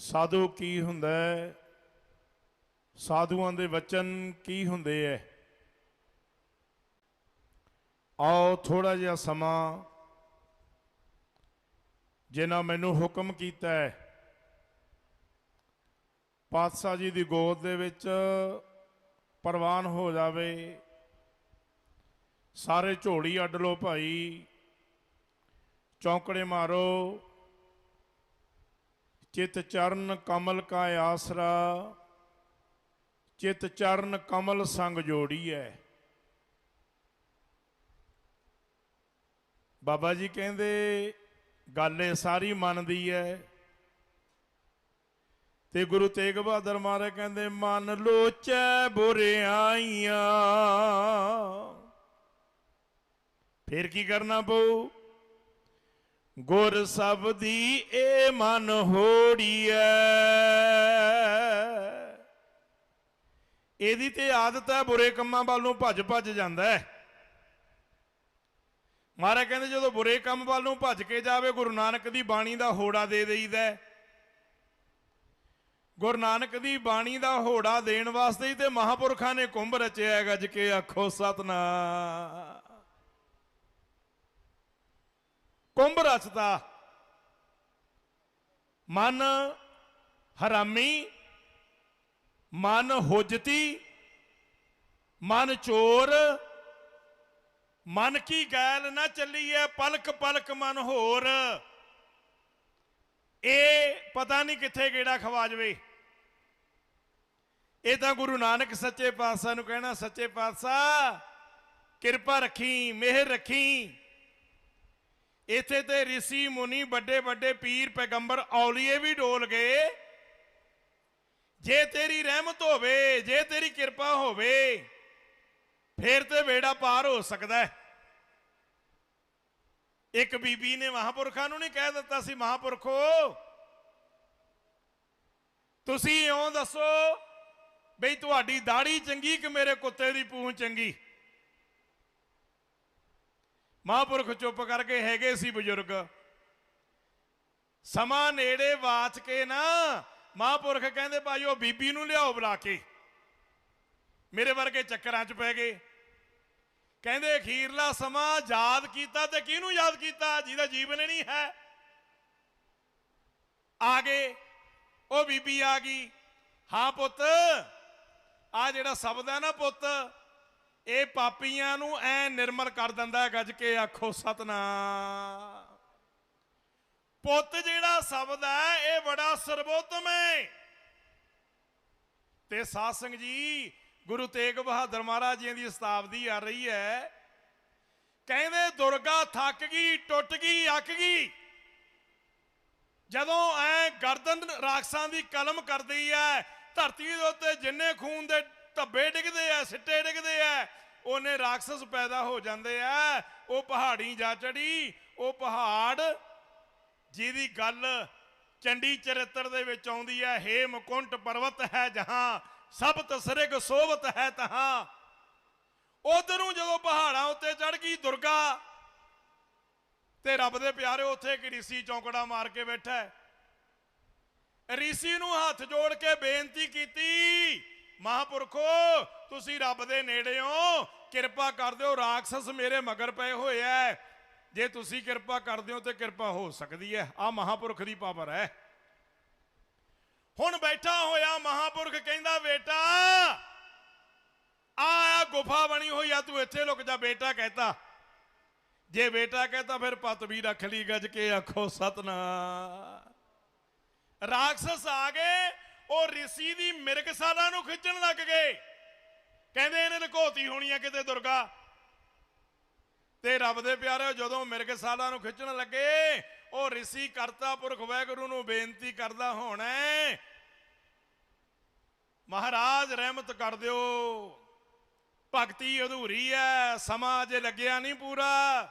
ਸਾਧੂ ਕੀ ਹੁੰਦਾ ਹੈ? ਸਾਧੂਆਂ ਦੇ ਵਚਨ ਕੀ ਹੁੰਦੇ ਐ? ਆਓ ਥੋੜਾ ਜਿਹਾ ਸਮਾਂ ਜਿਨ੍ਹਾਂ ਮੈਨੂੰ ਹੁਕਮ ਕੀਤਾ ਹੈ। ਪਾਤਸ਼ਾਹ ਜੀ ਦੀ ਗੋਦ ਦੇ ਵਿੱਚ ਪ੍ਰਵਾਨ ਹੋ ਜਾਵੇ। ਸਾਰੇ ਝੋਲੀ ਅੱਡ ਲੋ ਭਾਈ। ਚੌਂਕੜੇ ਮਾਰੋ। ਚਿਤ ਚਰਨ ਕਮਲ ਕਾ ਆਸਰਾ, ਚਿਤ ਚਰਨ ਕਮਲ ਸੰਗ ਜੋੜੀ ਹੈ ਬਾਬਾ ਜੀ ਕਹਿੰਦੇ, ਗੱਲ ਇਹ ਸਾਰੀ ਮਨ ਦੀ ਹੈ ਤੇ ਗੁਰੂ ਤੇਗ ਬਹਾਦਰ ਮਹਾਰਾਜ ਕਹਿੰਦੇ, ਮਨ ਲੋਚੈ ਬੁਰਿਆਈਆਂ। ਫਿਰ ਕੀ ਕਰਨਾ ਪਊ? ਗੁਰ ਸਬਦੀ ਏ ਮਨ ਹੋੜੀਐ। ਇਹਦੀ ਤੇ ਆਦਤ ਹੈ ਬੁਰੇ ਕੰਮਾਂ ਵੱਲ ਨੂੰ ਭੱਜ ਭੱਜ ਜਾਂਦਾ ਹੈ। ਮਹਾਰਾਜ ਕਹਿੰਦੇ ਜਦੋਂ ਬੁਰੇ ਕੰਮ ਵੱਲ ਨੂੰ ਭੱਜ ਕੇ ਜਾਵੇ, ਗੁਰੂ ਨਾਨਕ ਦੀ ਬਾਣੀ ਦਾ ਹੋੜਾ ਦੇ ਦੇਈਦਾ ਗੁਰੂ ਨਾਨਕ ਦੀ ਬਾਣੀ ਦਾ ਹੋੜਾ ਦੇਣ ਵਾਸਤੇ ਹੀ ਤੇ ਮਹਾਪੁਰਖਾਂ ਨੇ ਕੁੰਭ ਰਚਿਆ ਹੈ, ਗੱਜ ਕੇ ਆਖੋ ਸਤਨਾਮ। ਕੁੰਭ ਰਚਦਾ ਮਨ ਹਰਾਮੀ, ਮਨ ਹੁਜਤੀ, ਮਨ ਚੋਰ, ਮਨ ਕੀ ਗੈਲ ਨਾ ਚੱਲੀ ਐ ਪਲਕ ਪਲਕ ਮਨ ਹੋਰ। ਇਹ ਪਤਾ ਨਹੀਂ ਕਿੱਥੇ ਗੇੜਾ ਖਵਾ ਜਵੇ। ਇਹ ਤਾਂ ਗੁਰੂ ਨਾਨਕ ਸੱਚੇ ਪਾਤਸ਼ਾਹ ਨੂੰ ਕਹਿਣਾ, ਸੱਚੇ ਪਾਤਸ਼ਾਹ, ਕਿਰਪਾ ਰੱਖੀ, ਮਿਹਰ ਰੱਖੀ ਇੱਥੇ ਤੇ ઋષਿ ਮੁਨੀ ਵੱਡੇ ਵੱਡੇ ਪੀਰ ਪੈਗੰਬਰ ਔਲੀਏ ਵੀ ਡੋਲ ਗਏ। ਜੇ ਤੇਰੀ ਰਹਿਮਤ ਹੋਵੇ, ਜੇ ਤੇਰੀ ਕਿਰਪਾ ਹੋਵੇ, ਫੇਰ ਤੇ ਵੇੜਾ ਪਾਰ ਹੋ ਸਕਦਾ ਹੈ। ਇੱਕ ਬੀਬੀ ਨੇ ਮਹਾਪੁਰਖਾਂ ਨੂੰ ਨਹੀਂ ਕਹਿ ਦਿੱਤਾ ਸੀ, ਮਹਾਪੁਰਖੋ, ਤੁਸੀਂ ਇਉਂ ਦੱਸੋ ਬਈ ਤੁਹਾਡੀ ਦਾੜੀ ਚੰਗੀ ਕਿ ਮੇਰੇ ਕੁੱਤੇ ਦੀ ਪੂੰਛ ਚੰਗੀ? ਮਹਾਪੁਰਖ ਚੁੱਪ ਕਰਕੇ ਹੈਗੇ ਸੀ ਬਜ਼ੁਰਗ। ਸਮਾਂ ਨੇੜੇ ਵਾਚ ਕੇ ਨਾ ਮਹਾਂਪੁਰਖ ਕਹਿੰਦੇ, ਭਾਈ, ਉਹ ਬੀਬੀ ਨੂੰ ਲਿਆਓ ਬੁਲਾ ਕੇ। ਮੇਰੇ ਵਰਗੇ ਚੱਕਰਾਂ 'ਚ ਪੈ ਗਏ। ਕਹਿੰਦੇ, ਅਖੀਰਲਾ ਸਮਾਂ ਯਾਦ ਕੀਤਾ ਤੇ ਕਿਹਨੂੰ ਯਾਦ ਕੀਤਾ? ਜਿਹਦਾ ਜੀਵਨ ਨਹੀਂ ਹੈ। ਆ ਗਏ। ਉਹ ਬੀਬੀ ਆ ਗਈ। ਹਾਂ ਪੁੱਤ ਆ ਜਿਹੜਾ ਸ਼ਬਦ ਹੈ ਨਾ ਪੁੱਤ ਇਹ ਪਾਪੀਆਂ ਨੂੰ ਐ ਨਿਰਮਲ ਕਰ ਦਿੰਦਾ ਹੈ ਗੱਜ ਕੇ, ਆਖੋ ਸਤਨਾਮ। ਪੁੱਤ ਜਿਹੜਾ ਸ਼ਬਦ ਹੈ, ਇਹ ਬੜਾ ਸਰਬੋਤਮ ਹੈ। ਤੇ ਸਾਧ ਸੰਗ ਜੀ, ਗੁਰੂ ਤੇਗ ਬਹਾਦਰ ਮਹਾਰਾਜ ਜੀ ਦੀ ਸਤਾਬਦੀ ਆ ਰਹੀ ਹੈ। ਕਹਿੰਦੇ, ਦੁਰਗਾ ਥੱਕ ਗਈ, ਟੁੱਟ ਗਈ, ਅੱਕ ਗਈ। ਜਦੋਂ ਐ ਗਰਦਨ ਰਾਖਸਾਂ ਦੀ ਕਲਮ ਕਰਦੀ ਐ ਧਰਤੀ ਦੇ ਉੱਤੇ ਜਿੰਨੇ ਖੂਨ ਦੇ ਧੱਬੇ ਡਿੱਗਦੇ ਐ ਸਿੱਟੇ ਡਿੱਗਦੇ ਐ ਉਹਨੇ ਰਾਖਸ ਪੈਦਾ ਹੋ ਜਾਂਦੇ ਐ ਉਹ ਪਹਾੜੀ ਜਾ ਚੜੀ, ਉਹ ਪਹਾੜ ਜਿਹਦੀ ਗੱਲ ਚੰਡੀ ਚਰਿੱਤਰ ਦੇ ਵਿੱਚ ਆਉਂਦੀ ਹੈ ਹੇ ਮੁਕੁੰਟ ਪਰਵਤ ਹੈ ਜਹਾਂ ਸਭ ਤਸਰਿਗ ਸੋਵਤ ਹੈ ਤਹਾਂ। ਉਧਰੋਂ ਜਦੋਂ ਪਹਾੜਾਂ ਉੱਤੇ ਚੜ ਗਈ ਦੁਰਗਾ, ਤੇ ਰੱਬ ਦੇ ਪਿਆਰੇ ਉੱਥੇ ਇੱਕ ਰੀਸੀ ਚੌਂਕੜਾ ਮਾਰ ਕੇ ਬੈਠਾ ਹੈ। ਰੀਸੀ ਨੂੰ ਹੱਥ ਜੋੜ ਕੇ ਬੇਨਤੀ ਕੀਤੀ ਮਹਾਪੁਰਖੋ, ਤੁਸੀਂ ਰੱਬ ਦੇ ਨੇੜੇ ਹੋ ਕਿਰਪਾ ਕਰ ਦਿਓ ਰਾਖਸ ਮੇਰੇ ਮਗਰ ਪਏ ਹੋਏ ਐ। ਜੇ ਤੁਸੀਂ ਕਿਰਪਾ ਕਰਦੇ ਹੋ ਤੇ ਕਿਰਪਾ ਹੋ ਸਕਦੀ ਹੈ ਆ ਮਹਾਪੁਰਖ ਦੀ ਪਾਵਰ ਹੈ ਹੁਣ ਬੈਠਾ ਹੋਇਆ ਮਹਾਪੁਰਖ ਕਹਿੰਦਾ, ਬੇਟਾ ਆ ਗੁਫਾ ਬਣੀ ਹੋਈ ਆ, ਤੂੰ ਇੱਥੇ ਲੁਕ ਜਾ, ਬੇਟਾ ਕਹਤਾ। ਜੇ ਬੇਟਾ ਕਹਤਾ, ਫਿਰ ਪਤ ਵੀ ਰੱਖ ਲਈ, ਗੱਜ ਕੇ ਆਖੋ ਸਤਨਾ ਰਾਖਸ ਆ ਗਏ ਉਹ ਰਿਸ਼ੀ ਦੀ ਮਿਰਗ ਮਿਰਗਸਾਲਾ ਨੂੰ ਖਿੱਚਣ ਲੱਗ ਗਏ। ਕਹਿੰਦੇ ਇਹਨੇ ਲਕੋਤੀ ਹੋਣੀ ਆ ਕਿਤੇ ਦੁਰਗਾ। ਤੇ ਰੱਬ ਦੇ ਪਿਆਰੇ ਜਦੋਂ ਮਿਰਗਸਾਲਾ ਨੂੰ ਖਿੱਚਣ ਲੱਗੇ, ਉਹ ਰਿਸ਼ੀ ਕਰਤਾ ਪੁਰਖ ਵੈਗੁਰੂ ਨੂੰ ਬੇਨਤੀ ਕਰਦਾ ਹੋਣਾ ਮਹਾਰਾਜ ਰਹਿਮਤ ਕਰ ਦਿਓ। ਭਗਤੀ ਅਧੂਰੀ ਐ, ਸਮਾਂ ਜੇ ਲੱਗਿਆ ਨਹੀਂ ਪੂਰਾ।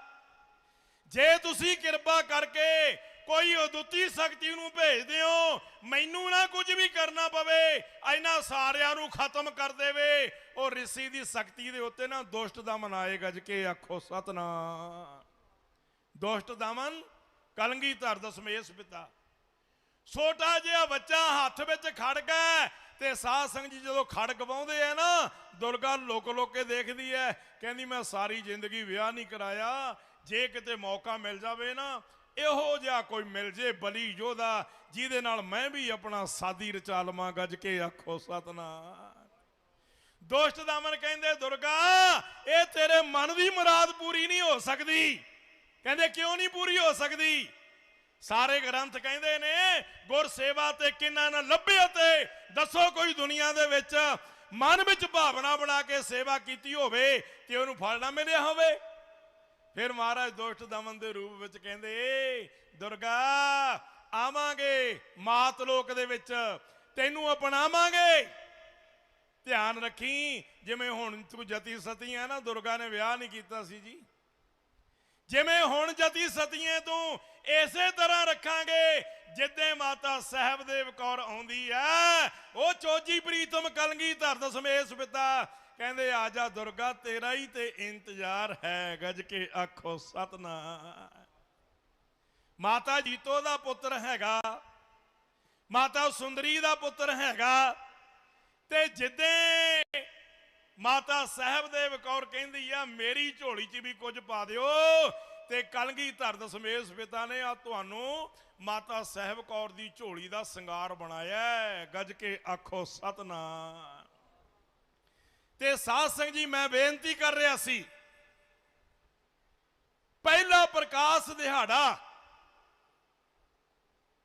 ਜੇ ਤੁਸੀਂ ਕਿਰਪਾ ਕਰਕੇ ਕੋਈ ਉਦੁੱਤੀ ਸ਼ਕਤੀ ਨੂੰ ਭੇਜ ਦਿਓ, ਮੈਨੂੰ ਨਾ ਕੁਝ ਵੀ ਕਰਨਾ ਪਵੇ ਇਹਨਾਂ ਸਾਰਿਆਂ ਨੂੰ ਖਤਮ ਕਰ ਦੇਵੇ। ਉਹ ઋષਿ ਦੀ ਸ਼ਕਤੀ ਦੇ ਉੱਤੇ ਨਾ ਦੁਸ਼ਟ ਦਮਨ ਆਏ, ਗੱਜ ਕੇ ਆਖੋ, ਸਤਨਾਮ। ਦੁਸ਼ਟ ਦਮਨ ਕਲੰਗੀ ਧਰ ਦਸਮੇਸ਼ ਪਿਤਾ। ਛੋਟਾ ਜਿਹਾ ਬੱਚਾ ਹੱਥ ਵਿੱਚ ਖੜਕ ਹੈ ਤੇ ਸਾਧ ਸੰਗਤ ਜੀ ਜਦੋਂ ਖੜਕ ਪਾਉਂਦੇ ਆ ਨਾ, ਦੁਰਗਾ ਲੋਕ ਲੋਕ ਦੇਖਦੀ ਹੈ, ਕਹਿੰਦੀ, ਮੈਂ ਸਾਰੀ ਜ਼ਿੰਦਗੀ ਵਿਆਹ ਨਹੀਂ ਕਰਾਇਆ। ਜੇ ਕਿਤੇ ਮੌਕਾ ਮਿਲ ਜਾਵੇ ਨਾ ਇਹੋ ਜਿਹਾ ਕੋਈ ਮਿਲ ਜੇ ਬਲੀ ਯੋਧਾ, ਜਿਹਦੇ ਨਾਲ ਮੈਂ ਵੀ ਆਪਣਾ ਸਾਦੀ ਰਚਾ ਲਵਾਂ ਗੱਜ ਕੇ ਆਖੋ ਸਤਨਾਮ। ਦੁਸ਼ਟ ਦਮਨ ਕਹਿੰਦੇ, ਦੁਰਗਾ, ਇਹ ਤੇਰੇ ਮਨ ਦੀ ਮੁਰਾਦ ਪੂਰੀ ਨਹੀਂ ਹੋ ਸਕਦੀ। ਕਹਿੰਦੇ, ਕਿਉਂ ਨਹੀਂ ਪੂਰੀ ਹੋ ਸਕਦੀ? ਸਾਰੇ ਗ੍ਰੰਥ ਕਹਿੰਦੇ ਨੇ, ਗੁਰ ਸੇਵਾ ਤੇ ਕਿੰਨਾ ਨਾ ਲੱਭਿਓ ਤੇ ਦੱਸੋ ਕੋਈ ਦੁਨੀਆ ਦੇ ਵਿੱਚ ਮਨ ਵਿੱਚ ਭਾਵਨਾ ਬਣਾ ਕੇ ਸੇਵਾ ਕੀਤੀ ਹੋਵੇ ਤੇ ਉਹਨੂੰ ਫਲ ਨਾ ਮਿਲਿਆ ਹੋਵੇ। ਫਿਰ ਮਹਾਰਾਜ ਦੁਸ਼ਟ ਦਮਨ ਦੇ ਰੂਪ ਵਿੱਚ ਕਹਿੰਦੇ ਦੁਰਗਾ, ਆਵਾਂਗੇ ਮਾਤ ਲੋਕ ਦੇ ਵਿੱਚ, ਤੈਨੂੰ ਅਪਣਾਵਾਂਗੇ। ਧਿਆਨ ਰੱਖੀ, ਜਿਵੇਂ ਹੁਣ ਤੂੰ ਜਤੀ ਸਤੀ ਆ ਨਾ, ਦੁਰਗਾ ਨੇ ਵਿਆਹ ਨਹੀਂ ਕੀਤਾ ਸੀ ਜੀ। ਜਿਵੇਂ ਹੁਣ ਜਤੀ ਸਤੀਏ ਤੂੰ, ਇਸੇ ਤਰ੍ਹਾਂ ਰੱਖਾਂਗੇ, ਜਿੱਦੇ ਮਾਤਾ ਸਾਹਿਬਦੇਵ ਕੌਰ ਆਉਂਦੀ ਐ ਉਹ ਚੋਜੀ ਪ੍ਰੀਤਮ ਕਲਗੀ ਧਰਤ ਸਮੇਸ ਪਿਤਾ ਕਹਿੰਦੇ, ਆ ਜਾ ਦੁਰਗਾ, ਤੇਰਾ ਹੀ ਤੇ ਇੰਤਜ਼ਾਰ ਹੈ, ਗੱਜ ਕੇ ਆਖੋ ਸਤਨਾ ਮਾਤਾ ਜੀਤੋ ਦਾ ਪੁੱਤਰ ਹੈਗਾ, ਮਾਤਾ ਸੁੰਦਰੀ ਦਾ ਪੁੱਤਰ ਹੈਗਾ, ਤੇ ਜਿੱਦੇ ਮਾਤਾ ਸਾਹਿਬਦੇਵ ਕੌਰ ਕਹਿੰਦੀ ਆ, ਮੇਰੀ ਝੋਲੀ 'ਚ ਵੀ ਕੁਝ ਪਾ ਦਿਓ ਤੇ ਕਲਗੀ ਧਰਦ ਦਸਮੇਸ਼ ਪਿਤਾ ਨੇ, ਆ ਤੁਹਾਨੂੰ ਮਾਤਾ ਸਾਹਿਬ ਕੌਰ ਦੀ ਝੋਲੀ ਦਾ ਸ਼ਿੰਗਾਰ ਬਣਾਇਆ ਹੈ। ਗੱਜ ਕੇ ਆਖੋ, ਸਤਨਾਮ ਤੇ ਸਾਧ ਸਿੰਘ ਜੀ, ਮੈਂ ਬੇਨਤੀ ਕਰ ਰਿਹਾ ਸੀ, ਪਹਿਲਾ ਪ੍ਰਕਾਸ਼ ਦਿਹਾੜਾ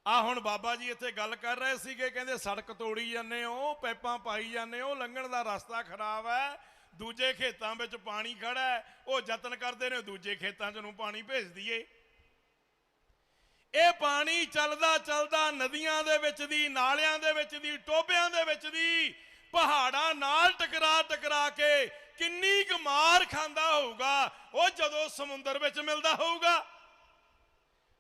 ਆ ਹੁਣ ਬਾਬਾ ਜੀ ਇੱਥੇ ਗੱਲ ਕਰ ਰਹੇ ਸੀਗੇ, ਕਹਿੰਦੇ ਸੜਕ ਤੋੜੀ ਜਾਂਦੇ ਹੋ, ਪੈਪਾਂ ਪਾਈ ਜਾਂਦੇ ਹੋ, ਲੰਘਣ ਦਾ ਰਸਤਾ ਖਰਾਬ ਹੈ, ਦੂਜੇ ਖੇਤਾਂ ਵਿੱਚ ਪਾਣੀ ਖੜਾ ਹੈ, ਉਹ ਯਤਨ ਕਰਦੇ ਨੇ, ਦੂਜੇ ਖੇਤਾਂ 'ਚ ਨੂੰ ਪਾਣੀ ਭੇਜ ਦਈਏ। ਇਹ ਪਾਣੀ ਚੱਲਦਾ ਚੱਲਦਾ ਨਦੀਆਂ ਦੇ ਵਿੱਚ ਦੀ, ਨਾਲਿਆਂ ਦੇ ਵਿੱਚ ਦੀ ਟੋਬਿਆਂ ਦੇ ਵਿੱਚ ਦੀ ਪਹਾੜਾਂ ਨਾਲ ਟਕਰਾ ਟਕਰਾ ਕੇ ਕਿੰਨੀ ਕੁ ਮਾਰ ਖਾਂਦਾ ਹੋਊਗਾ, ਉਹ ਜਦੋਂ ਸਮੁੰਦਰ ਵਿੱਚ ਮਿਲਦਾ ਹੋਊਗਾ।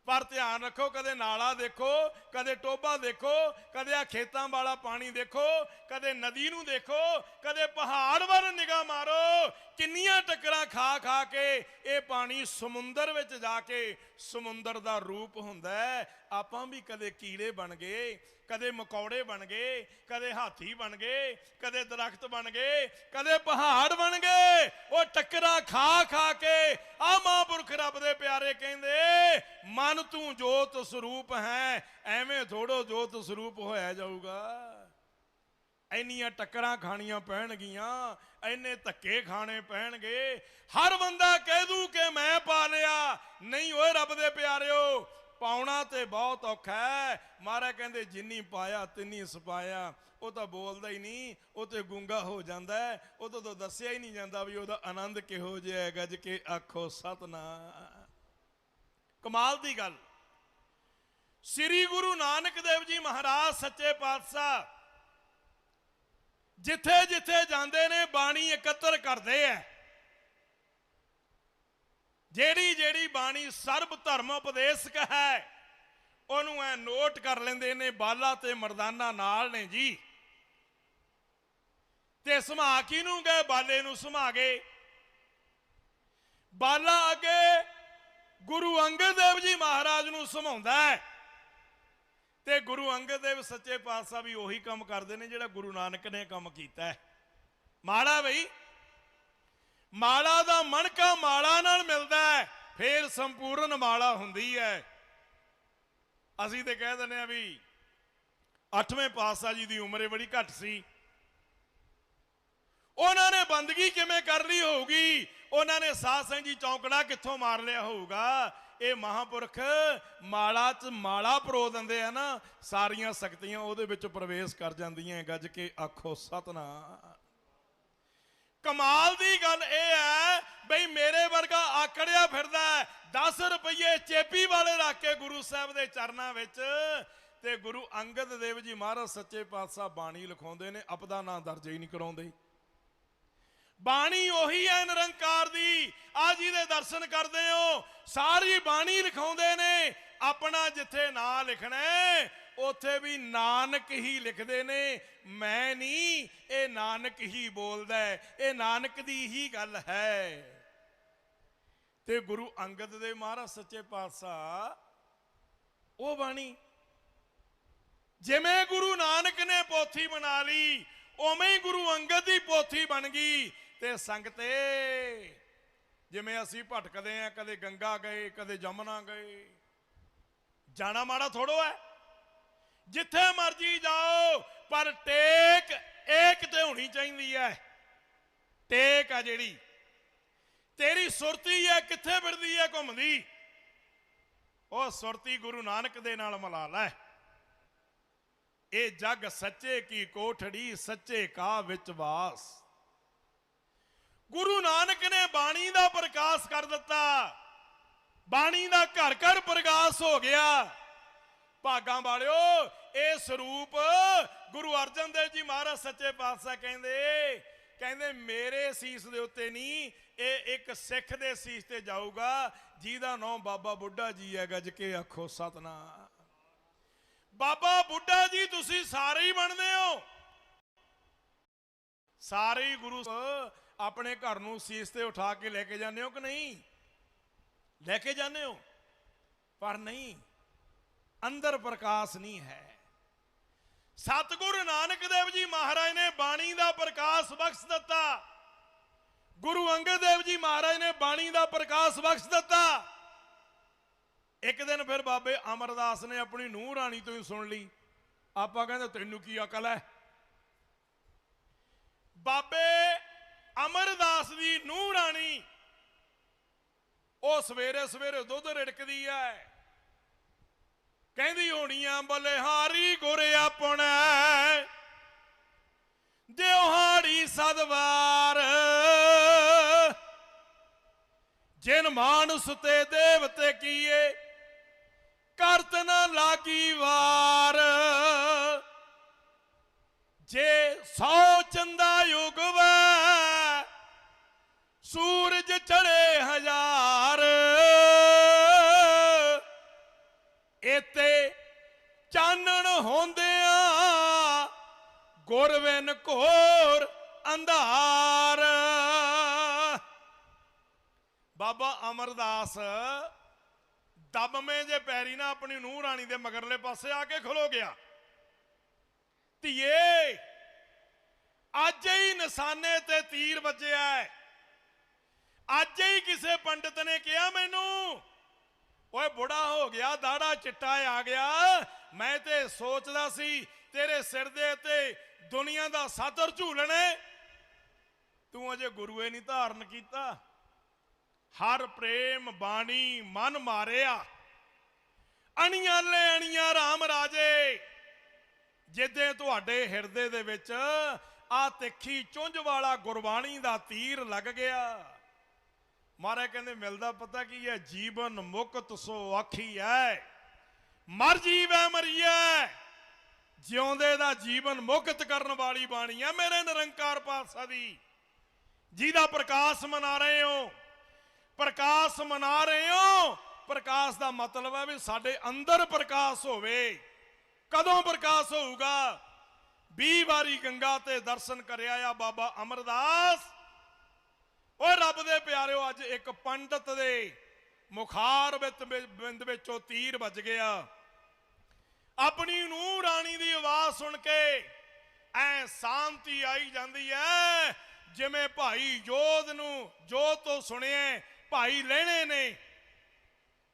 ਪਰ ਧਿਆਨ ਰੱਖੋ, ਕਦੇ ਨਾਲਾ ਦੇਖੋ, ਕਦੇ ਟੋਬਾ ਦੇਖੋ, ਕਦੇ ਆ ਖੇਤਾਂ ਵਾਲਾ ਪਾਣੀ ਦੇਖੋ, ਕਦੇ ਨਦੀ ਨੂੰ ਦੇਖੋ, ਕਦੇ ਪਹਾੜ ਵੱਲ ਨਿਗਾਹ ਮਾਰੋ, ਕਿੰਨੀਆਂ ਟੱਕਰਾਂ ਖਾ ਖਾ ਕੇ ਇਹ ਪਾਣੀ ਸਮੁੰਦਰ ਵਿੱਚ ਜਾ ਕੇ ਸਮੁੰਦਰ ਦਾ ਰੂਪ ਹੁੰਦਾ ਹੈ। ਆਪਾਂ ਵੀ ਕਦੇ ਕੀੜੇ ਬਣ ਗਏ ਕਦੇ ਮਕੌੜੇ ਬਣ ਗਏ, ਕਦੇ ਹਾਥੀ ਬਣ ਗਏ, ਕਦੇ ਦਰਖਤ ਬਣ ਗਏ, ਕਦੇ ਪਹਾੜ ਬਣ ਗਏ। ਉਹ ਟੱਕਰਾ ਖਾ ਖਾ ਕੇ ਆ ਮਹਾਂਪੁਰਖ ਰੱਬ ਦੇ ਪਿਆਰੇ ਕਹਿੰਦੇ, ਮਨ ਤੂੰ ਜੋਤ ਸਰੂਪ ਹੈ, ਐਵੇਂ ਥੋੜੋ ਜੋਤ ਸਰੂਪ ਹੋਇਆ ਜਾਊਗਾ। ਇੰਨੀਆਂ ਟੱਕਰਾਂ ਖਾਣੀਆਂ ਪੈਣਗੀਆਂ, ਇੰਨੇ ਧੱਕੇ ਖਾਣੇ ਪੈਣਗੇ। ਹਰ ਬੰਦਾ ਕਹਿ ਦੂ ਕਿ ਮੈਂ ਪਾ ਲਿਆ। ਨਹੀਂ ਓਏ ਰੱਬ ਦੇ ਪਿਆਰਿਓ ਪਾਉਣਾ ਤੇ ਬਹੁਤ ਔਖਾ ਹੈ। ਮਹਾਰਾਜ ਕਹਿੰਦੇ, ਜਿੰਨੀ ਪਾਇਆ, ਤਿੰਨੀ ਸਪਾਇਆ। ਉਹ ਤਾਂ ਬੋਲਦਾ ਹੀ ਨਹੀਂ। ਉਹ ਤੇ ਗੁੰਗਾ ਹੋ ਜਾਂਦਾ ਹੈ। ਉਹ ਤੋਂ ਤਾਂ ਦੱਸਿਆ ਹੀ ਨਹੀਂ ਜਾਂਦਾ ਵੀ ਉਹਦਾ ਆਨੰਦ ਕਿਹੋ ਜਿਹਾ ਹੈ ਗੱਜ ਕੇ ਆਖੋ ਸਤਨਾ ਕਮਾਲ ਦੀ ਗੱਲ। ਸ੍ਰੀ ਗੁਰੂ ਨਾਨਕ ਦੇਵ ਜੀ ਮਹਾਰਾਜ, ਸੱਚੇ ਪਾਤਸ਼ਾਹ ਜਿੱਥੇ ਜਿੱਥੇ ਜਾਂਦੇ ਨੇ, ਬਾਣੀ ਇਕੱਤਰ ਕਰਦੇ ਐ ਜਿਹੜੀ ਜਿਹੜੀ ਬਾਣੀ ਸਰਬ ਧਰਮ ਉਪਦੇਸ਼ਕ ਹੈ, ਉਹਨੂੰ ਐ ਨੋਟ ਕਰ ਲੈਂਦੇ ਨੇ ਬਾਲਾ ਤੇ ਮਰਦਾਨਾ ਨਾਲ ਨੇ ਜੀ। ਤੇ ਸਮਾ ਕਿਹਨੂੰ ਗਏ ਬਾਲੇ ਨੂੰ ਸਮਾ ਗਏ? ਬਾਲਾ ਅੱਗੇ ਗੁਰੂ ਅੰਗਦ ਦੇਵ ਜੀ ਮਹਾਰਾਜ ਨੂੰ ਸਮਾਉਂਦਾ ਹੈ। ਤੇ ਗੁਰੂ ਅੰਗਦ ਦੇਵ ਸੱਚੇ ਪਾਤਸ਼ਾਹ ਵੀ ਉਹੀ ਕੰਮ ਕਰਦੇ ਨੇ ਜਿਹੜਾ ਗੁਰੂ ਨਾਨਕ ਨੇ ਕੰਮ ਕੀਤਾ ਹੈ। ਮਾਲਾ ਬਈ। ਮਾਲਾ ਦਾ ਮਣਕਾ ਮਾਲਾ ਨਾਲ ਮਿਲਦਾ ਹੈ, ਫੇਰ ਸੰਪੂਰਨ ਮਾਲਾ ਹੁੰਦੀ ਹੈ। ਅਸੀਂ ਤੇ ਕਹਿ ਦਿੰਦੇ ਆ ਵੀ ਅੱਠਵੇਂ ਪਾਤਸ਼ਾਹ ਜੀ ਦੀ ਉਮਰ ਬੜੀ ਘੱਟ ਸੀ। ਉਹਨਾਂ ਨੇ ਬੰਦਗੀ ਕਿਵੇਂ ਕਰ ਲਈ ਹੋਊਗੀ? ਉਹਨਾਂ ਨੇ ਸਾਧ ਸੰਗ ਜੀ ਚੌਂਕੜਾ ਕਿੱਥੋਂ ਮਾਰ ਲਿਆ ਹੋਊਗਾ? ਇਹ ਮਹਾਪੁਰਖ ਮਾਲਾ ਚ ਮਾਲਾ ਪਰੋ ਦਿੰਦੇ ਆ ਨਾ, ਸਾਰੀਆਂ ਸ਼ਕਤੀਆਂ ਉਹਦੇ ਵਿੱਚ ਪ੍ਰਵੇਸ਼ ਕਰ ਜਾਂਦੀਆਂ, ਗੱਜ ਕੇ ਆਖੋ, ਸਤਨਾਮ। ਕਮਾਲ ਦੀ ਗੱਲ ਇਹ ਹੈ ਬਈ ਮੇਰੇ ਵਰਗਾ ਆਕੜਿਆ ਫਿਰਦਾ 10 ਰੁਪਏ ਚੇਪੀ ਵਾਲੇ ਰੱਖ ਕੇ ਗੁਰੂ ਸਾਹਿਬ ਦੇ ਚਰਨਾਂ ਵਿੱਚ ਤੇ ਗੁਰੂ ਅੰਗਦ ਦੇਵ ਜੀ ਮਹਾਰਾਜ ਸੱਚੇ ਪਾਤਸ਼ਾਹ ਬਾਣੀ ਲਿਖਾਉਂਦੇ ਨੇ ਆਪਦਾ ਨਾਂ ਦਰਜ ਹੀ ਨਹੀਂ ਕਰਾਉਂਦੇ। ਬਾਣੀ ਉਹੀ ਹੈ ਨਿਰੰਕਾਰ ਦੀ ਆ ਜੀ ਦੇ ਦਰਸ਼ਨ ਕਰਦੇ ਹੋ, ਸਾਰੀ ਬਾਣੀ ਲਿਖਾਉਂਦੇ ਨੇ, ਆਪਣਾ ਜਿੱਥੇ ਨਾਂ ਲਿਖਣਾ ਉੱਥੇ ਵੀ ਨਾਨਕ ਹੀ ਲਿਖਦੇ ਨੇ, ਮੈਂ ਨਹੀਂ ਇਹ ਨਾਨਕ ਹੀ ਬੋਲਦਾ ਹੈ, ਇਹ ਨਾਨਕ ਦੀ ਹੀ ਗੱਲ ਹੈ। ਤੇ ਗੁਰੂ ਅੰਗਦ ਦੇ ਮਹਾਰਾਜ ਸੱਚੇ ਪਾਤਸ਼ਾਹ, ਉਹ ਬਾਣੀ, ਜਿਵੇਂ ਗੁਰੂ ਨਾਨਕ ਨੇ ਪੋਥੀ ਬਣਾ ਲਈ, ਉਵੇਂ ਹੀ ਗੁਰੂ ਅੰਗਦ ਦੀ ਪੋਥੀ ਬਣ ਗਈ। ਤੇ ਸੰਗਤੇ ਜਿਵੇਂ ਅਸੀਂ ਭਟਕਦੇ ਆਂ, ਕਦੇ ਗੰਗਾ ਗਏ, ਕਦੇ ਜਮਨਾ ਗਏ। ਜਾਣਾ ਮਾੜਾ ਥੋੜੋ ਹੈ। ਜਿੱਥੇ ਮਰਜ਼ੀ ਜਾਓ, ਪਰ ਟੇਕ ਏਕ ਤੇ ਹੋਣੀ ਚਾਹੀਦੀ ਹੈ ਟੇਕ ਆ ਜਿਹੜੀ। ਤੇਰੀ ਸੁਰਤੀ ਹੈ ਕਿੱਥੇ ਫਿਰਦੀ ਹੈ ਘੁੰਮਦੀ? ਉਹ ਸੁਰਤੀ ਗੁਰੂ ਨਾਨਕ ਦੇ ਨਾਲ ਮਲਾ ਲੈ। ਇਹ ਜਗ ਸੱਚੇ ਕੀ ਕੋਠੜੀ, ਸੱਚੇ ਕਾ ਵਿੱਚ ਵਾਸ। ਗੁਰੂ ਨਾਨਕ ਨੇ ਬਾਣੀ ਦਾ ਪ੍ਰਕਾਸ਼ ਕਰ ਦਿੱਤਾ। ਬਾਣੀ ਦਾ ਘਰ ਘਰ ਪ੍ਰਕਾਸ਼ ਹੋ ਗਿਆ। ਭਾਗਾਂ ਵਾਲਿਓ, ਇਹ ਸਰੂਪ ਗੁਰੂ ਅਰਜਨ ਦੇਵ ਜੀ ਮਹਾਰਾਜ ਸੱਚੇ ਪਾਤਸ਼ਾਹ ਕਹਿੰਦੇ ਕਹਿੰਦੇ ਮੇਰੇ ਸੀਸ ਦੇ ਉੱਤੇ ਨਹੀਂ ਇਹ ਇੱਕ ਸਿੱਖ ਦੇ ਸੀਸ ਤੇ ਜਾਊਗਾ, ਜਿਹਦਾ ਨਾਮ ਬਾਬਾ ਬੁੱਢਾ ਜੀ ਹੈ ਗੱਜ ਕੇ ਆਖੋ ਸਤਨਾਮ। ਬਾਬਾ ਬੁੱਢਾ ਜੀ, ਤੁਸੀਂ ਸਾਰੇ ਹੀ ਬਣਦੇ ਹੋ। ਸਾਰੇ ਹੀ ਗੁਰੂ ਆਪਣੇ ਘਰ ਨੂੰ ਸੀਸ ਤੇ ਉਠਾ ਕੇ ਲੈ ਕੇ ਜਾਂਦੇ ਹੋ ਕਿ ਨਹੀਂ? ਲੈ ਕੇ ਜਾਂਦੇ ਹੋ? ਪਰ ਨਹੀਂ। ਅੰਦਰ ਪ੍ਰਕਾਸ਼ ਨਹੀਂ ਹੈ। ਸਤਿਗੁਰੂ ਨਾਨਕ ਦੇਵ ਜੀ ਮਹਾਰਾਜ ਨੇ ਬਾਣੀ ਦਾ ਪ੍ਰਕਾਸ਼ ਬਖਸ਼ ਦਿੱਤਾ। ਗੁਰੂ ਅੰਗਦ ਦੇਵ ਜੀ ਮਹਾਰਾਜ ਨੇ ਬਾਣੀ ਦਾ ਪ੍ਰਕਾਸ਼ ਬਖਸ਼ ਦਿੱਤਾ। ਇੱਕ ਦਿਨ ਫਿਰ ਬਾਬੇ ਅਮਰਦਾਸ ਨੇ ਆਪਣੀ ਨੂੰਹ ਰਾਣੀ ਤੋਂ ਹੀ ਸੁਣ ਲਈ। ਆਪਾਂ ਕਹਿੰਦੇ ਤੈਨੂੰ ਕੀ ਅਕਲ ਹੈ? ਬਾਬੇ ਅਮਰਦਾਸ ਦੀ ਨੂੰਹ ਰਾਣੀ, ਉਹ ਸਵੇਰੇ ਸਵੇਰੇ ਦੁੱਧ ਰਿੜਕਦੀ ਹੈ। ਕਹਿੰਦੀ ਹੋਣੀਆਂ ਬਲਿਹਾਰੀ ਗੁਰ ਆਪਣਾ। ਦਿਉਹਾੜੀ ਸਦਵਾਰ। ਜਿਨ ਮਾਨੁਸ ਤੇ ਦੇਵਤੇ ਕੀਏ, ਕਰਤ ਨਾ ਲਾਗੀ ਵਾਰ। ਜੇ ਸੌ ਚੰਦਾ ਯੁਗ ਵੈ ਸੂਰਜ ਚੜੇ ਹਜ਼ਾਰ। ਇਤੇ ਹੁੰਦਿਆਂ ਗੁਰਵਿਨ ਘੋਰ ਅੰਧਾਰ। ਬਾਬਾ ਅਮਰਦਾਸ, ਦਬਵੇਂ ਜੇ ਪੈਰੀ ਨਾ ਆਪਣੀ ਨੂੰਹ ਰਾਣੀ ਦੇ ਮਗਰਲੇ ਪਾਸੇ ਆ ਕੇ ਖਲੋ ਗਿਆ। ਧੀਏ, ਅੱਜ ਹੀ ਨਿਸ਼ਾਨੇ ਤੇ ਤੀਰ ਵੱਜਿਆ ਹੈ। ਅੱਜ ਹੀ ਕਿਸੇ ਪੰਡਤ ਨੇ ਕਿਹਾ ਮੈਨੂੰ ਓਏ ਬੁੜਾ ਹੋ ਗਿਆ, ਦਾੜਾ ਚਿੱਟਾ ਆ ਗਿਆ। ਮੈਂ ਤੇ ਸੋਚਦਾ ਸੀ, ਤੇਰੇ ਸਿਰ ਦੇ ਤੇ ਦੁਨੀਆ ਦਾ ਸਾਦਰ ਝੂਲਣੇ। ਤੂੰ ਅਜੇ ਗੁਰੂਏ ਨਹੀਂ ਧਾਰਨ ਕੀਤਾ। ਹਰ ਪ੍ਰੇਮ ਬਾਣੀ ਮਨ ਮਾਰਿਆ। ਅਣੀਆਂ ਲੈ ਅਣੀਆਂ RAM ਰਾਜੇ। ਜਿੱਦੇ ਤੁਹਾਡੇ ਹਿਰਦੇ ਦੇ ਵਿੱਚ ਆ ਤਿੱਖੀ ਚੁੰਝ ਵਾਲਾ ਗੁਰਬਾਣੀ ਦਾ ਤੀਰ ਲੱਗ ਗਿਆ। ਮਹਾਰਾਜ ਕਹਿੰਦੇ, ਮਿਲਦਾ ਪਤਾ ਕੀ ਹੈ? ਜੀਵਨ ਮੁਕਤ ਸੋ ਆਖੀ ਹੈ। ਮਰ ਜੀਵੈ ਮਰੀਐ। ਜਿਉਂਦੇ ਦਾ ਜੀਵਨ ਮੁਕਤ ਕਰਨ ਵਾਲੀ ਬਾਣੀ ਹੈ ਮੇਰੇ ਨਿਰੰਕਾਰ ਪਾਤਸ਼ਾਹ ਦੀ। ਜਿਹਦਾ ਪ੍ਰਕਾਸ਼ ਮਨਾ ਰਹੇ ਹੋ, ਪ੍ਰਕਾਸ਼ ਮਨਾ ਰਹੇ ਹੋ, ਪ੍ਰਕਾਸ਼ ਦਾ ਮਤਲਬ ਹੈ ਵੀ ਸਾਡੇ ਅੰਦਰ ਪ੍ਰਕਾਸ਼ ਹੋਵੇ। ਕਦੋਂ ਪ੍ਰਕਾਸ਼ ਹੋਊਗਾ? 20 ਵਾਰੀ ਗੰਗਾ ਤੇ ਦਰਸ਼ਨ ਕਰਿਆ ਆ ਬਾਬਾ ਅਮਰਦਾਸ। ਓਏ ਰੱਬ ਦੇ ਪਿਆਰਿਓ, ਅੱਜ ਇੱਕ ਪੰਡਤ ਦੇ ਮੁਖਾਰ ਵਿੱਚ ਬਿੰਦ ਵਿੱਚੋਂ ਤੀਰ ਵੱਜ ਗਿਆ। ਆਪਣੀ ਨੂੰ ਰਾਣੀ ਦੀ ਆਵਾਜ਼ ਸੁਣ ਕੇ ਐ ਸ਼ਾਂਤੀ ਆਈ ਜਾਂਦੀ ਐ, ਜਿਵੇਂ ਭਾਈ ਜੋਧ ਨੂੰ ਜੋਧ ਤੋਂ ਸੁਣਿਆ ਭਾਈ ਲੈਣੇ ਨੇ।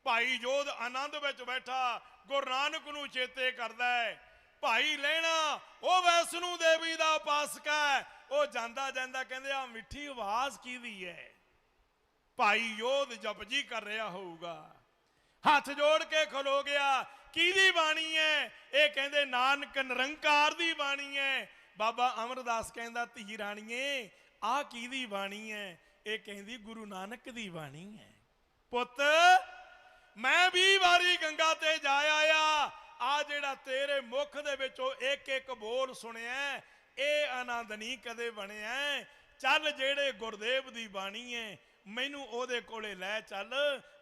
ਭਾਈ ਜੋਧ ਆਨੰਦ ਵਿੱਚ ਬੈਠਾ, ਗੁਰੂ ਨਾਨਕ ਨੂੰ ਚੇਤੇ ਕਰਦਾ ਹੈ ਭਾਈ ਲੈਣਾ, ਉਹ ਵੈਸ਼ਨੂ ਦੇਵੀ ਦਾ ਉਪਾਸਕ ਹੈ ਉਹ ਜਾਂਦਾ ਜਾਂਦਾ ਕਹਿੰਦੇ ਆ ਮਿੱਠੀ ਆਵਾਜ਼ ਕਿਹਦੀ ਹੈ ਭਾਈ ਯੋਧ ਜਪਜੀ ਕਰ ਰਿਹਾ ਹੋਊਗਾ। ਹੱਥ ਜੋੜ ਕੇ ਖਲੋ ਗਿਆ, ਕਿਹਦੀ ਬਾਣੀ ਹੈ ਇਹ ਕਹਿੰਦੇ, ਨਾਨਕ ਨਿਰੰਕਾਰ ਦੀ ਬਾਣੀ ਹੈ ਬਾਬਾ ਅਮਰਦਾਸ ਕਹਿੰਦਾ, ਧੀ ਰਾਣੀਏ, ਆਹ ਕਿਹਦੀ ਬਾਣੀ ਹੈ ਇਹ ਕਹਿੰਦੀ, ਗੁਰੂ ਨਾਨਕ ਦੀ ਬਾਣੀ ਹੈ ਪੁੱਤ, ਮੈਂ 20 ਵਾਰੀ ਗੰਗਾ ਤੇ ਜਾ ਆਇਆ ਆ ਜਿਹੜਾ ਤੇਰੇ ਮੁਖ ਦੇ ਵਿੱਚੋਂ ਇੱਕ ਇੱਕ ਬੋਲ ਸੁਣਿਆ ਇਹ ਆਨੰਦ ਨਹੀਂ ਕਦੇ ਬਣਿਆ। ਚੱਲ ਜਿਹੜੇ ਗੁਰਦੇਵ ਦੀ ਬਾਣੀ ਹੈ ਮੈਨੂੰ ਉਹਦੇ ਕੋਲੇ ਲੈ ਚੱਲ।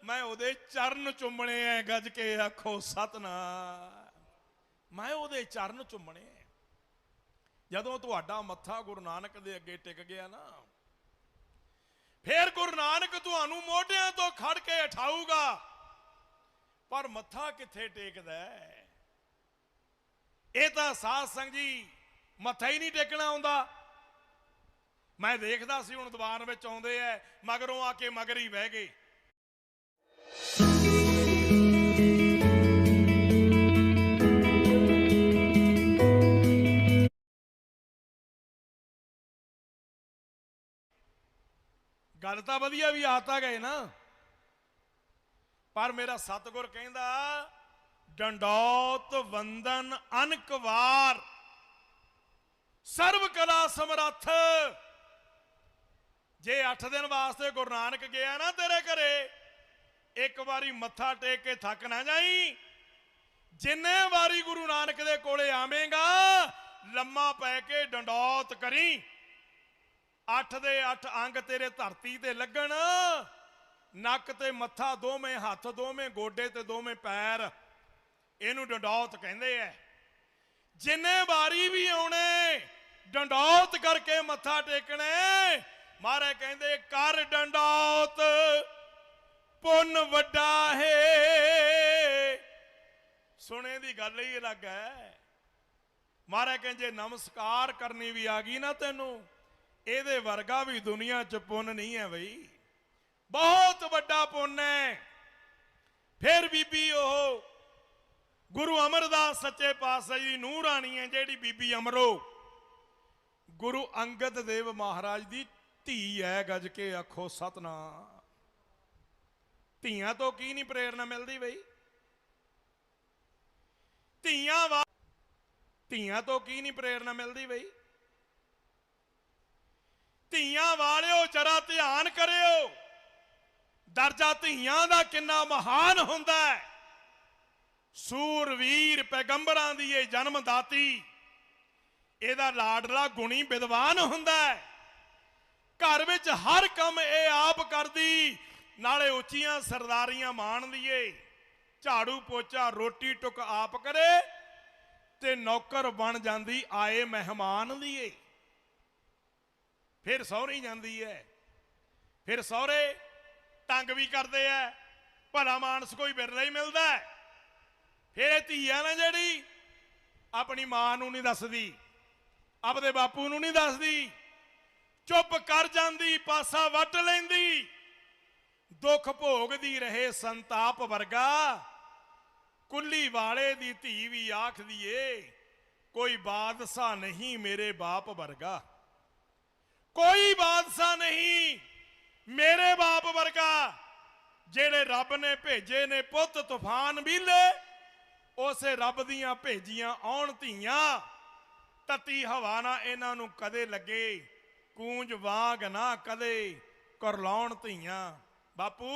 ਮੈਂ ਉਹਦੇ ਚਰਨ ਚੁੰਮਣੇ ਐ, ਗੱਜ ਕੇ ਆਖੋ, ਸਤਨਾਮ। ਮੈਂ ਉਹਦੇ ਚਰਨ ਚੁੰਮਣੇ ਜਦੋਂ ਤੁਹਾਡਾ ਮੱਥਾ ਗੁਰੂ ਨਾਨਕ ਦੇ ਅੱਗੇ ਟਿਕ ਗਿਆ ਨਾ, ਫੇਰ ਗੁਰੂ ਨਾਨਕ ਤੁਹਾਨੂੰ ਮੋਢਿਆਂ ਤੋਂ ਖੜ ਕੇ ਉਠਾਊਗਾ। ਪਰ ਮੱਥਾ ਕਿੱਥੇ ਟੇਕਦਾ ਇਹ ਤਾਂ ਸਾਧ ਸੰਗ ਜੀ ਮੱਥਾ ਹੀ ਨਹੀਂ ਟੇਕਣਾ ਆਉਂਦਾ। ਮੈਂ ਦੇਖਦਾ ਸੀ ਹੁਣ ਦੀਵਾਨ ਵਿੱਚ ਆਉਂਦੇ ਐ, ਮਗਰੋਂ ਆ ਕੇ ਮਗਰ ਹੀ ਬਹਿ ਗਏ। ਗੱਲ ਤਾਂ ਵਧੀਆ ਵੀ ਆ ਤਾਂ ਗਏ ਨਾ। ਪਰ ਮੇਰਾ ਸਤਿਗੁਰ ਕਹਿੰਦਾ, ਡੰਡੌਤ, ਵੰਦਨ ਅਨਕ ਵਾਰ ਸਰਬ ਕਲਾ ਸਮਰੱਥ। ਜੇ 8 ਦਿਨ ਵਾਸਤੇ ਗੁਰੂ ਨਾਨਕ ਗਿਆ ਨਾ ਤੇਰੇ ਘਰੇ, ਇੱਕ ਵਾਰੀ ਮੱਥਾ ਟੇਕ ਕੇ ਥੱਕ ਨਾ ਜਾਈ। ਜਿੰਨੇ ਵਾਰੀ ਗੁਰੂ ਨਾਨਕ ਦੇ ਕੋਲੇ ਆਵੇਂਗਾ, ਲੰਮਾ ਪੈ ਕੇ ਡੰਡੌਤ ਕਰੀ। ਅੱਠ ਦੇ ਅੱਠ ਅੰਗ ਤੇਰੇ ਧਰਤੀ ਤੇ ਲੱਗਣ, ਨੱਕ ਤੇ ਮੱਥਾ ਦੋਵੇਂ ਹੱਥ, ਦੋਵੇਂ ਗੋਡੇ ਤੇ ਦੋਵੇਂ ਪੈਰ। ਇਹਨੂੰ ਡੰਡੌਤ ਕਹਿੰਦੇ ਐ। ਜਿੰਨੇ ਵਾਰੀ ਵੀ ਆਉਣੇ ਡੰਡੌਤ ਕਰਕੇ ਮੱਥਾ ਟੇਕਣਾ। ਮਹਾਰਾਜ ਕਹਿੰਦੇ, ਕਰ ਡੰਡੌਤ, ਪੁੰਨ ਵੱਡਾ ਹੈ। ਸੁਣੇ ਦੀ ਗੱਲ ਹੀ ਅਲੱਗ ਹੈ। ਮਹਾਰਾਜ ਕਹਿੰਦੇ, ਨਮਸਕਾਰ ਕਰਨੀ ਵੀ ਆ ਗਈ ਨਾ ਤੈਨੂੰ। ਇਹਦੇ ਵਰਗਾ ਵੀ ਦੁਨੀਆ 'ਚ ਪੁੰਨ ਨਹੀਂ ਹੈ ਬਈ। ਬਹੁਤ ਵੱਡਾ ਪੁੰਨ ਹੈ। ਫਿਰ ਬੀਬੀ ਉਹ ਗੁਰੂ ਅਮਰਦਾਸ ਸੱਚੇ ਪਾਤਸ਼ਾਹ ਜੀ ਨੂੰਹ ਰਾਣੀ ਹੈ, ਜਿਹੜੀ ਬੀਬੀ ਅਮਰੋ। ਗੁਰੂ ਅੰਗਦ ਦੇਵ ਮਹਾਰਾਜ ਦੀ ਧੀ ਹੈ ਗੱਜ ਕੇ ਆਖੋ, ਸਤਨਾਮ। ਧੀਆਂ ਤੋਂ ਕੀ ਨਹੀਂ ਪ੍ਰੇਰਣਾ ਮਿਲਦੀ ਬਈ? ਧੀਆਂ ਵਾ ਧੀਆਂ ਤੋਂ ਕੀ ਨਹੀਂ ਪ੍ਰੇਰਣਾ ਮਿਲਦੀ ਬਈ? ਧੀਆਂ ਵਾਲਿਓ, ਜਰਾ ਧਿਆਨ ਕਰਿਓ। ਦਰਜਾ ਧੀਆਂ ਦਾ ਕਿੰਨਾ ਮਹਾਨ ਹੁੰਦਾ ਹੈ ਸੂਰਵੀਰ ਪੈਗੰਬਰਾਂ ਦੀ ਇਹ ਜਨਮ ਦਾਤੀ ਇਹਦਾ ਲਾਡਲਾ ਗੁਣੀ ਵਿਦਵਾਨ ਹੁੰਦਾ ਹੈ। ਘਰ ਵਿੱਚ ਹਰ ਕੰਮ ਇਹ ਆਪ ਕਰਦੀ, ਨਾਲੇ ਉੱਚੀਆਂ ਸਰਦਾਰੀਆਂ ਮਾਣਦੀ ਏ ਝਾੜੂ ਪੋਚਾ, ਰੋਟੀ ਟੁਕ ਆਪ ਕਰੇ ਤੇ ਨੌਕਰ ਬਣ ਜਾਂਦੀ, ਆਏ ਮਹਿਮਾਨ ਦੀ ਫਿਰ ਸਹੁਰੇ ਜਾਂਦੀ ਹੈ। ਫਿਰ ਸਹੁਰੇ ਤੰਗ ਵੀ ਕਰਦੇ ਐ ਭਲਾ ਮਾਨਸ ਕੋਈ ਬਿਰਲਾ ਹੀ ਮਿਲਦਾ ਫਿਰ ਇਹ ਧੀ ਆ ਨਾ ਜਿਹੜੀ ਆਪਣੀ ਮਾਂ ਨੂੰ ਨਹੀਂ ਦੱਸਦੀ। ਆਪਦੇ ਬਾਪੂ ਨੂੰ ਨਹੀਂ ਦੱਸਦੀ। ਚੁੱਪ ਕਰ ਜਾਂਦੀ, ਪਾਸਾ ਵੱਟ ਲੈਂਦੀ। ਦੁੱਖ ਭੋਗਦੀ ਰਹੇ ਸੰਤਾਪ ਵਰਗਾ। ਕੁੱਲੀ ਵਾਲੇ ਦੀ ਧੀ ਵੀ ਆਖਦੀ ਏ, ਕੋਈ ਬਾਦਸ਼ਾਹ ਨਹੀਂ ਮੇਰੇ ਬਾਪ ਵਰਗਾ। ਕੋਈ ਬਾਦਸ਼ਾਹ ਨਹੀਂ ਮੇਰੇ ਬਾਪ ਵਰਗਾ। ਜਿਹੜੇ ਰੱਬ ਨੇ ਭੇਜੇ ਨੇ ਪੁੱਤ ਤੂਫਾਨ ਬੀਲੇ, ਉਸੇ ਰੱਬ ਦੀਆਂ ਭੇਜੀਆਂ ਆਉਣ ਧੀਆਂ। ਤਤੀ ਹਵਾ ਨਾ ਇਹਨਾਂ ਨੂੰ ਕਦੇ ਲੱਗੇ, ਕੂੰਜ ਵਾਗ ਨਾ ਕਦੇ ਕਰਲਾਉਣ ਧੀਆਂ। ਬਾਪੂ,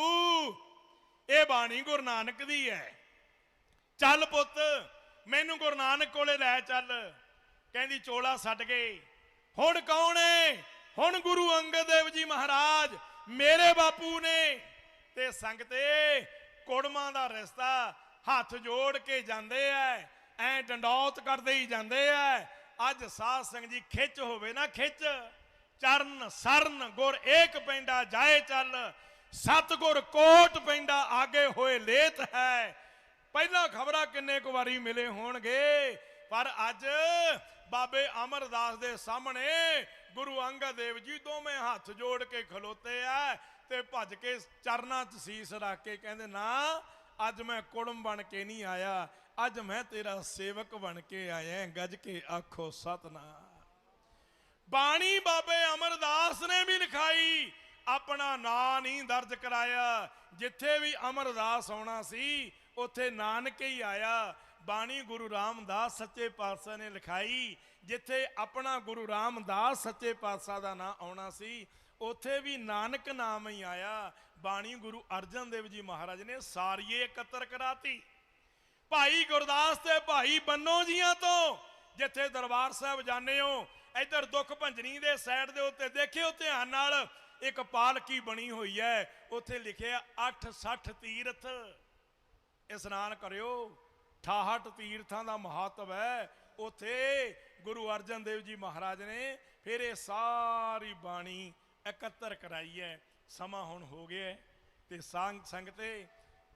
ਇਹ ਬਾਣੀ ਗੁਰੂ ਨਾਨਕ ਦੀ ਹੈ। ਚੱਲ ਪੁੱਤ, ਮੈਨੂੰ ਗੁਰੂ ਨਾਨਕ ਕੋਲੇ ਲੈ ਚੱਲ। ਕਹਿੰਦੀ ਚੋਲਾ ਛੱਡ ਗਏ ਹੁਣ ਕੌਣ ਏ? ਹੁਣ ਗੁਰੂ ਅੰਗਦ ਦੇਵ ਜੀ ਮਹਾਰਾਜ, ਮੇਰੇ ਬਾਪੂ ਨੇ। ਤੇ ਸੰਗਤੇ ਕੁੜਮਾਂ ਦਾ ਰਿਸ਼ਤਾ ਹੱਥ ਜੋੜ ਕੇ ਜਾਂਦੇ ਐ ਐ ਡੰਡੌਤ ਕਰਦੇ ਹੀ ਜਾਂਦੇ ਐ। ਅੱਜ ਸਾਧ ਸੰਗ ਜੀ ਖਿੱਚ ਹੋਵੇ ਨਾ ਖਿੱਚ। ਚਰਨ, ਸਰਨ, ਗੁਰ ਏਕ ਪੈਂਡਾ ਜਾਏ ਚੱਲ। ਸਤਗੁਰ ਕੋਟ ਪੈਂਡਾ ਆਗੇ ਹੋਏ ਲੇਤ ਹੈ। ਪਹਿਲਾਂ ਖਬਰਾਂ ਕਿੰਨੇ ਕੁ ਵਾਰੀ ਮਿਲੇ ਹੋਣਗੇ, ਪਰ ਅੱਜ ਬਾਬੇ ਅਮਰਦਾਸ ਦੇ ਸਾਹਮਣੇ ਗੁਰੂ ਅੰਗਦ ਦੇਵ ਜੀ ਦੋਵੇਂ ਹੱਥ ਜੋੜ ਕੇ ਖਲੋਤੇ ਆ ਤੇ ਭੱਜ ਕੇ ਚਰਨਾਂ 'ਚ ਸੀਸ ਰੱਖ ਕੇ ਕਹਿੰਦੇ, ਨਾ, ਅੱਜ ਮੈਂ ਕੁੜਮ ਬਣ ਕੇ ਨਹੀਂ ਆਇਆ। ਅੱਜ ਮੈਂ ਤੇਰਾ ਸੇਵਕ ਬਣ ਕੇ ਆਇਆ ਗੱਜ ਕੇ ਆਖੋ, ਸਤਨਾਮ। ਬਾਣੀ ਬਾਬੇ ਅਮਰਦਾਸ ਨੇ ਵੀ ਲਿਖਾਈ, ਆਪਣਾ ਨਾਂ ਨਹੀਂ ਦਰਜ ਕਰਾਇਆ। ਜਿੱਥੇ ਵੀ ਅਮਰਦਾਸ ਆਉਣਾ ਸੀ, ਉੱਥੇ ਨਾਨਕ ਹੀ ਆਇਆ। ਬਾਣੀ ਗੁਰੂ ਰਾਮਦਾਸ ਸੱਚੇ ਪਾਤਸ਼ਾਹ ਨੇ ਲਿਖਾਈ, ਜਿੱਥੇ ਆਪਣਾ ਗੁਰੂ ਰਾਮਦਾਸ ਸੱਚੇ ਪਾਤਸ਼ਾਹ ਦਾ ਨਾਂ ਆਉਣਾ ਸੀ, ਉੱਥੇ ਵੀ ਨਾਨਕ ਨਾਮ ਹੀ ਆਇਆ। ਬਾਣੀ ਗੁਰੂ ਅਰਜਨ ਦੇਵ ਜੀ ਮਹਾਰਾਜ ਨੇ ਸਾਰੀਏ ਇਕੱਤਰ ਕਰਾਤੀ। ਭਾਈ ਗੁਰਦਾਸ ਤੇ ਭਾਈ ਬੰਨੋ ਜੀਆਂ ਤੋਂ, ਜਿੱਥੇ ਦਰਬਾਰ ਸਾਹਿਬ ਜਾਂਦੇ ਹੋ, ਇੱਧਰ ਦੁੱਖ ਭੰਜਨੀ ਦੇ ਸਾਈਡ ਦੇ ਉੱਤੇ ਦੇਖਿਓ ਧਿਆਨ ਨਾਲ, ਇੱਕ ਪਾਲਕੀ ਬਣੀ ਹੋਈ ਹੈ, ਉੱਥੇ ਲਿਖਿਆ 860 ਤੀਰਥ। ਇਸ਼ਨਾਨ ਕਰਿਓ 68 ਤੀਰਥਾਂ ਦਾ ਮਹੱਤਵ ਹੈ, ਉੱਥੇ ਗੁਰੂ ਅਰਜਨ ਦੇਵ ਜੀ ਮਹਾਰਾਜ ਨੇ ਫਿਰ ਇਹ ਸਾਰੀ ਬਾਣੀ ਇਕੱਤਰ ਕਰਾਈ ਹੈ। ਸਮਾਂ ਹੁਣ ਹੋ ਗਿਆ ਤੇ ਸੰਗ ਸੰਗਤੇ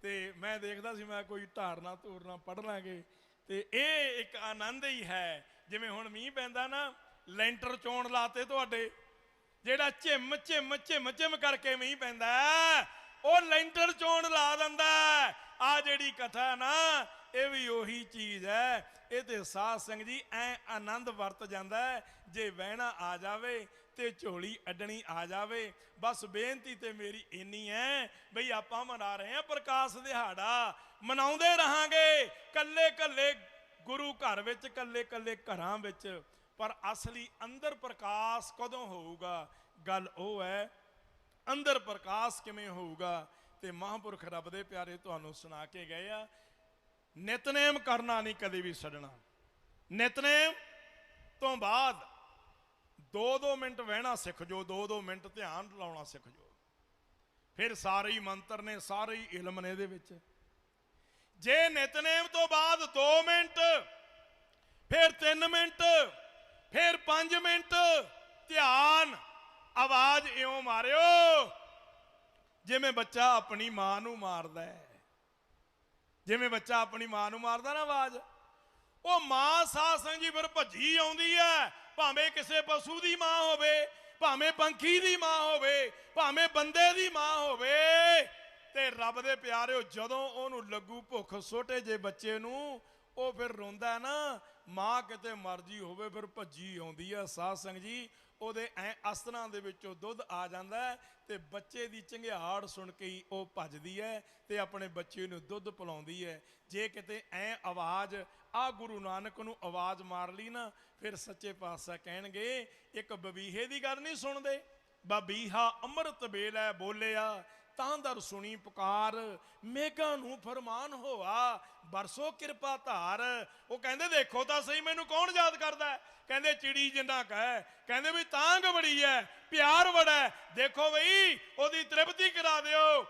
ਤੇ ਮੈਂ ਦੇਖਦਾ ਸੀ, ਮੈਂ ਕੋਈ ਧਾਰਨਾ ਧੂਰਨਾ ਪੜ ਲਾਂਗੇ। ਤੇ ਇਹ ਇੱਕ ਆਨੰਦ ਹੀ ਹੈ, ਜਿਵੇਂ ਹੁਣ ਮੀਂਹ ਪੈਂਦਾ ਨਾ, ਲੈਂਟਰ ਚੋਣ ਲਾਤੇ ਤੁਹਾਡੇ। ਜਿਹੜਾ ਝਿਮ ਝਿਮ ਝਿਮ ਝਿਮ ਕਰਕੇ ਮੀਂਹ ਪੈਂਦਾ ਉਹ ਲੈਂਟਰ ਚੋਣ ਲਾ ਦਿੰਦਾ ਆ ਜਿਹੜੀ ਕਥਾ ਨਾ, ਇਹ ਵੀ ਉਹੀ ਚੀਜ਼ ਹੈ। ਇਹ ਤੇ ਸਾਧ ਸਿੰਘ ਜੀ ਐ ਆਨੰਦ ਵਰਤ ਜਾਂਦਾ ਜੇ ਵਹਿਣਾ ਆ ਜਾਵੇ ਤੇ ਝੋਲੀ ਅੱਡਣੀ ਆ ਜਾਵੇ। ਬਸ ਬੇਨਤੀ ਤੇ ਮੇਰੀ ਇੰਨੀ ਹੈ ਬਈ ਆਪਾਂ ਮਨਾ ਰਹੇ ਹਾਂ ਪ੍ਰਕਾਸ਼ ਦਿਹਾੜਾ। ਮਨਾਉਂਦੇ ਰਹਾਂਗੇ ਕੱਲੇ ਕੱਲੇ ਗੁਰੂ ਘਰ ਵਿੱਚ ਕੱਲੇ ਕੱਲੇ ਘਰਾਂ ਵਿੱਚ। ਪਰ ਅਸਲੀ ਅੰਦਰ ਪ੍ਰਕਾਸ਼ ਕਦੋਂ ਹੋਊਗਾ? ਗੱਲ ਉਹ ਹੈ ਅੰਦਰ ਪ੍ਰਕਾਸ਼ ਕਿਵੇਂ ਹੋਊਗਾ? ਤੇ ਮਹਾਂਪੁਰਖ ਰੱਬ ਦੇ ਪਿਆਰੇ ਤੁਹਾਨੂੰ ਸੁਣਾ ਕੇ ਗਏ ਆ, ਨਿਤਨੇਮ ਕਰਨਾ ਨਹੀਂ ਕਦੇ ਵੀ ਛੱਡਣਾ। ਨਿਤਨੇਮ ਤੋਂ ਬਾਅਦ 2-2 ਮਿੰਟ ਵਹਿਣਾ ਸਿੱਖ ਜੋ 2-2 ਮਿੰਟ ਧਿਆਨ ਲਾਉਣਾ ਸਿੱਖ ਜੋ। ਫਿਰ ਸਾਰੇ ਹੀ ਮੰਤਰ ਨੇ, ਸਾਰੇ ਹੀ ਇਲਮ ਨੇ ਇਹਦੇ ਵਿੱਚ। ਜੇ ਨਿਤਨੇਮ ਤੋਂ ਬਾਅਦ 2 ਮਿੰਟ, ਫਿਰ 3 ਮਿੰਟ, ਫਿਰ 5 ਮਿੰਟ, ਧਿਆਨ, ਆਵਾਜ਼ ਇਉਂ ਮਾਰਿਓ, ਜਿਵੇਂ ਬੱਚਾ ਆਪਣੀ ਮਾਂ ਨੂੰ ਮਾਰਦਾ ਹੈ। ਜਿਵੇਂ ਬੱਚਾ ਆਪਣੀ ਮਾਂ ਨੂੰ ਮਾਰਦਾ ਨਾ ਆਵਾਜ਼। ਉਹ ਮਾਂ ਸਾਧ ਸੰਗ ਜੀ ਫਿਰ ਭੱਜੀ ਆਉਂਦੀ ਹੈ ਭਾਵੇਂ ਕਿਸੇ ਪਸ਼ੂ ਦੀ ਮਾਂ ਹੋਵੇ, ਭਾਵੇਂ ਪੰਖੀ ਦੀ ਮਾਂ ਹੋਵੇ, ਭਾਵੇਂ ਬੰਦੇ ਦੀ ਮਾਂ ਹੋਵੇ, ਤੇ ਰੱਬ ਦੇ ਪਿਆਰਿਓ, ਜਦੋਂ ਉਹਨੂੰ ਲੱਗੂ ਭੁੱਖ ਛੋਟੇ ਜੇ ਬੱਚੇ ਨੂੰ, ਉਹ ਫਿਰ ਰੋਂਦਾ ਨਾ, ਮਾਂ ਕਿਤੇ ਮਰਜ਼ੀ ਹੋਵੇ, ਫਿਰ ਭੱਜੀ ਆਉਂਦੀ ਹੈ ਸਾਧ ਸੰਗ ਜੀ, ਉਹਦੇ ਐ ਅਸਤਰਾਂ ਦੇ ਵਿੱਚੋਂ ਦੁੱਧ ਆ ਜਾਂਦਾ ਤੇ ਬੱਚੇ ਦੀ ਚੰਗਿਆੜ ਸੁਣ ਕੇ ਹੀ ਉਹ ਭੱਜਦੀ ਹੈ ਤੇ ਆਪਣੇ ਬੱਚੇ ਨੂੰ ਦੁੱਧ ਪਿਲਾਉਂਦੀ ਹੈ। ਜੇ ਕਿਤੇ ਐ ਆਵਾਜ਼ ਆ ਗੁਰੂ ਨਾਨਕ ਨੂੰ ਆਵਾਜ਼ ਮਾਰ ਲਈ ਨਾ, ਫਿਰ ਸੱਚੇ ਪਾਤਸ਼ਾਹ ਕਹਿਣਗੇ, ਇੱਕ ਬਬੀਹੇ ਦੀ ਗੱਲ ਨਹੀਂ ਸੁਣਦੇ। ਬਬੀਹਾ ਅੰਮ੍ਰਿਤ ਵੇਲੇ ਬੋਲਿਆ, ਤਾਂ ਦਰ ਸੁਣੀ ਪੁਕਾਰ, ਮੇਘਾਂ ਨੂੰ ਫਰਮਾਨ ਹੋਆ, ਬਰਸੋ ਕਿਰਪਾ ਧਾਰ। ਉਹ ਕਹਿੰਦੇ, ਦੇਖੋ ਤਾਂ ਸਹੀ, ਮੈਨੂੰ ਕੌਣ ਯਾਦ ਕਰਦਾ ਹੈ? ਕਹਿੰਦੇ, ਚਿੜੀ ਜਿੰਨਾ ਕਹੇ ਕਹਿੰਦੇ ਵੀ ਤਾਂਗ ਬੜੀ ਹੈ, ਪਿਆਰ ਬੜਾ ਦੇਖੋ ਬਈ, ਉਹਦੀ ਤ੍ਰਿਪਤੀ ਕਰਾ ਦਿਓ।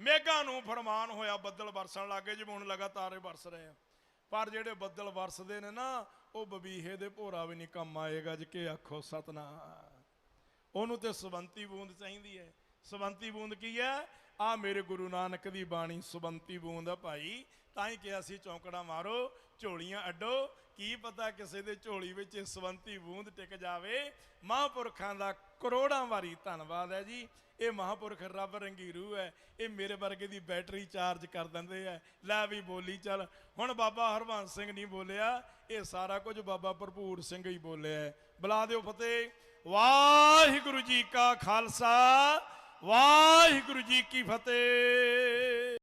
ਮੇਘਾਂ ਨੂੰ ਫਰਮਾਨ ਹੋਇਆ, ਬੱਦਲ ਵਰਸਣ ਲੱਗੇ ਜਿਵੇਂ ਹੁਣ ਲਗਾਤਾਰ ਵਰਸ ਰਹੇ ਆ ਪਰ ਜਿਹੜੇ ਬੱਦਲ ਵਰਸਦੇ ਨੇ ਨਾ, ਉਹ ਬਬੀਹੇ ਦੇ ਭੋਰਾ ਵੀ ਨਹੀਂ ਕੰਮ ਆਏਗਾ ਜੇ ਕਿ ਆਖੋ ਸਤਨਾ ਉਹਨੂੰ ਤੇ ਸਵੰਤੀ ਬੂੰਦ ਚਾਹੀਦੀ ਹੈ। ਸੁਬੰਤੀ ਬੂੰਦ ਕੀ ਹੈ? ਆ ਮੇਰੇ ਗੁਰੂ ਨਾਨਕ ਦੀ ਬਾਣੀ ਸੁਬੰਤੀ ਬੂੰਦ ਆ ਭਾਈ। ਤਾਂ ਹੀ ਕਿਹਾ ਸੀ, ਚੌਂਕੜਾ ਮਾਰੋ, ਝੋਲੀਆਂ ਅੱਡੋ। ਕੀ ਪਤਾ ਕਿਸੇ ਦੇ ਝੋਲੀ ਵਿੱਚ ਇਹ ਬੂੰਦ ਟਿਕ ਜਾਵੇ? ਮਹਾਂਪੁਰਖਾਂ ਦਾ ਕਰੋੜਾਂ ਵਾਰੀ ਧੰਨਵਾਦ ਹੈ ਜੀ। ਇਹ ਮਹਾਂਪੁਰਖ ਰੱਬ ਰੰਗੀਰੂ ਹੈ। ਇਹ ਮੇਰੇ ਵਰਗੇ ਦੀ ਬੈਟਰੀ ਚਾਰਜ ਕਰ ਦਿੰਦੇ ਆ। ਲੈ ਵੀ ਬੋਲੀ ਚੱਲ। ਹੁਣ ਬਾਬਾ ਹਰਵੰਸ ਸਿੰਘ ਨਹੀਂ ਬੋਲਿਆ। ਇਹ ਸਾਰਾ ਕੁਝ ਬਾਬਾ ਭਰਪੂਰ ਸਿੰਘ ਹੀ ਬੋਲਿਆ ਹੈ। ਬੁਲਾ ਦਿਓ ਫਤਿਹ। ਵਾਹਿਗੁਰੂ ਜੀ ਕਾ ਖਾਲਸਾ। ਵਾਹਿਗੁਰੂ ਜੀ ਕੀ ਫਤਿਹ।